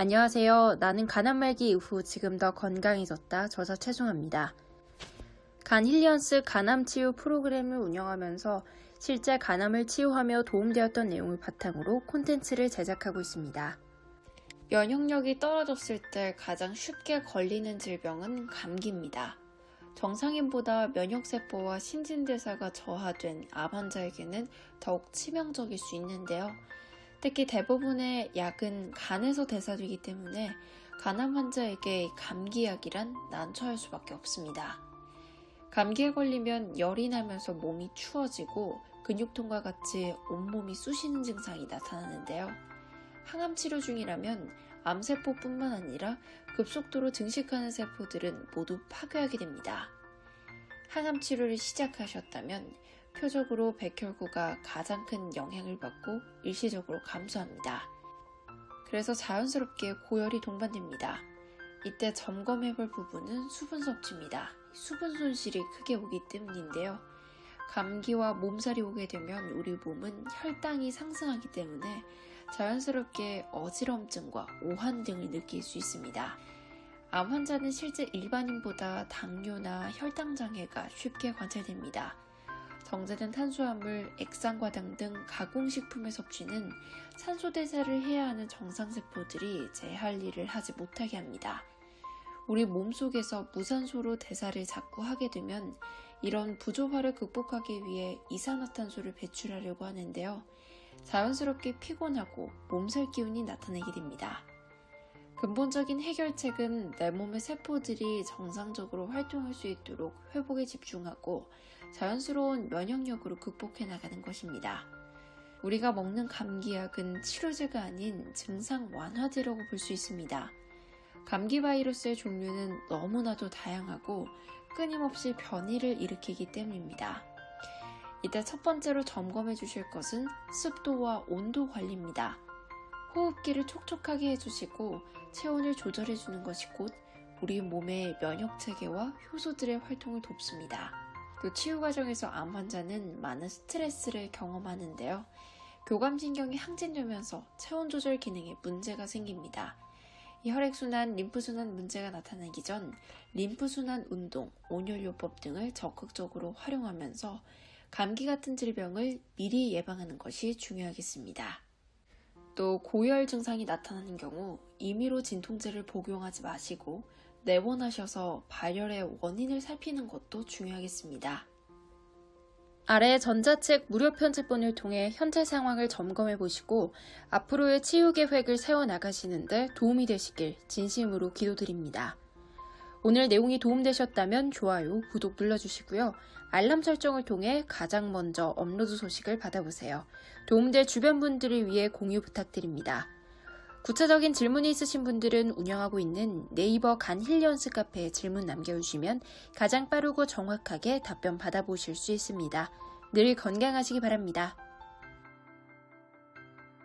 안녕하세요. 나는 간암 말기 이후 지금 더 건강해졌다. 저자 최송합니다. 간 힐리언스 간암 치유 프로그램을 운영하면서 실제 간암을 치유하며 도움되었던 내용을 바탕으로 콘텐츠를 제작하고 있습니다. 면역력이 떨어졌을 때 가장 쉽게 걸리는 질병은 감기입니다. 정상인보다 면역세포와 신진대사가 저하된 암 환자에게는 더욱 치명적일 수 있는데요. 특히 대부분의 약은 간에서 대사되기 때문에 간암 환자에게 감기약이란 난처할 수밖에 없습니다. 감기에 걸리면 열이 나면서 몸이 추워지고 근육통과 같이 온몸이 쑤시는 증상이 나타나는데요. 항암 치료 중이라면 암세포뿐만 아니라 급속도로 증식하는 세포들은 모두 파괴하게 됩니다. 항암 치료를 시작하셨다면 표적으로 백혈구가 가장 큰 영향을 받고 일시적으로 감소합니다. 그래서 자연스럽게 고열이 동반됩니다. 이때 점검해 볼 부분은 수분 섭취입니다. 수분 손실이 크게 오기 때문인데요. 감기와 몸살이 오게 되면 우리 몸은 혈당이 상승하기 때문에 자연스럽게 어지럼증과 오한 등을 느낄 수 있습니다. 암 환자는 실제 일반인보다 당뇨나 혈당 장애가 쉽게 관찰됩니다. 정제된 탄수화물, 액상과당 등 가공식품의 섭취는 산소 대사를 해야 하는 정상세포들이 제 할 일을 하지 못하게 합니다. 우리 몸속에서 무산소로 대사를 자꾸 하게 되면 이런 부조화를 극복하기 위해 이산화탄소를 배출하려고 하는데요. 자연스럽게 피곤하고 몸살 기운이 나타나게 됩니다. 근본적인 해결책은 내 몸의 세포들이 정상적으로 활동할 수 있도록 회복에 집중하고 자연스러운 면역력으로 극복해 나가는 것입니다. 우리가 먹는 감기약은 치료제가 아닌 증상 완화제라고 볼 수 있습니다. 감기 바이러스의 종류는 너무나도 다양하고 끊임없이 변이를 일으키기 때문입니다. 이때 첫 번째로 점검해 주실 것은 습도와 온도 관리입니다. 호흡기를 촉촉하게 해주시고 체온을 조절해 주는 것이 곧 우리 몸의 면역 체계와 효소들의 활동을 돕습니다. 또 치유 과정에서 암 환자는 많은 스트레스를 경험하는데요. 교감신경이 항진되면서 체온 조절 기능에 문제가 생깁니다. 이 혈액순환, 림프순환 문제가 나타나기 전 림프순환 운동, 온열요법 등을 적극적으로 활용하면서 감기 같은 질병을 미리 예방하는 것이 중요하겠습니다. 또 고열 증상이 나타나는 경우 임의로 진통제를 복용하지 마시고 내원하셔서 발열의 원인을 살피는 것도 중요하겠습니다. 아래 전자책 무료 편집본을 통해 현재 상황을 점검해 보시고 앞으로의 치유 계획을 세워 나가시는데 도움이 되시길 진심으로 기도드립니다. 오늘 내용이 도움되셨다면 좋아요, 구독 눌러주시고요. 알람 설정을 통해 가장 먼저 업로드 소식을 받아보세요. 도움될 주변 분들을 위해 공유 부탁드립니다. 구체적인 질문이 있으신 분들은 운영하고 있는 네이버 간 힐리언스 카페에 질문 남겨주시면 가장 빠르고 정확하게 답변 받아보실 수 있습니다. 늘 건강하시기 바랍니다.